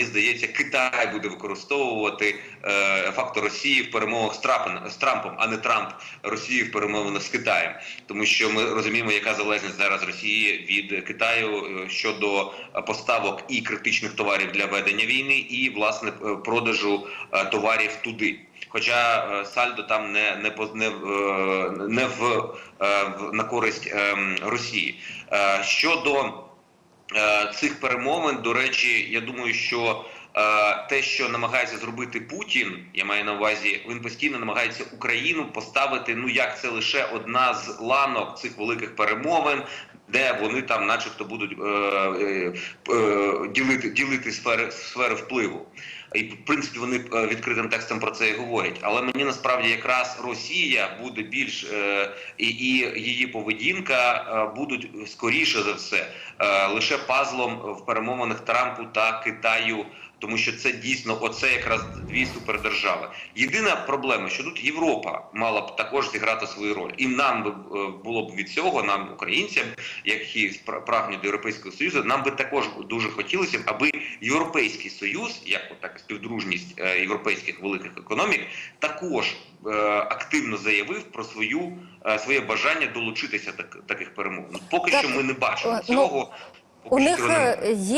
мені здається, Китай буде використовувати е, фактор Росії в перемовах з Трампом, з Трампом, а не Трамп Росії в перемовинах з Китаєм, тому що ми розуміємо, яка залежність зараз Росії від Китаю е, щодо поставок і критичних товарів для ведення війни, і власне е, продажу е, товарів туди. Хоча сальдо там не не не, не в, в на користь ем, Росії. Щодо цих перемовин, до речі, я думаю, що е, те, що намагається зробити Путін, я маю на увазі, він постійно намагається Україну поставити. Ну як це лише одна з ланок цих великих перемовин. Де вони там, начебто, будуть е, е, е, ділити ділити сфери сфери впливу, і в принципі вони е, відкритим текстом про це і говорять. Але мені насправді якраз Росія буде більш е, і, і її поведінка е, будуть скоріше за все е, лише пазлом в перемовинах Трампу та Китаю. Тому що це дійсно оце якраз дві супердержави. Єдина проблема, що тут Європа мала б також зіграти свою роль, і нам би е, було б від цього, нам, українцям, які прагнуть до Європейського Союзу, нам би також дуже хотілося, б, аби Європейський Союз, як от так співдружність е, європейських великих економік, також е, активно заявив про свою своє бажання долучитися так, таких перемовин. Поки Так, що ми не бачимо ну, цього. У них є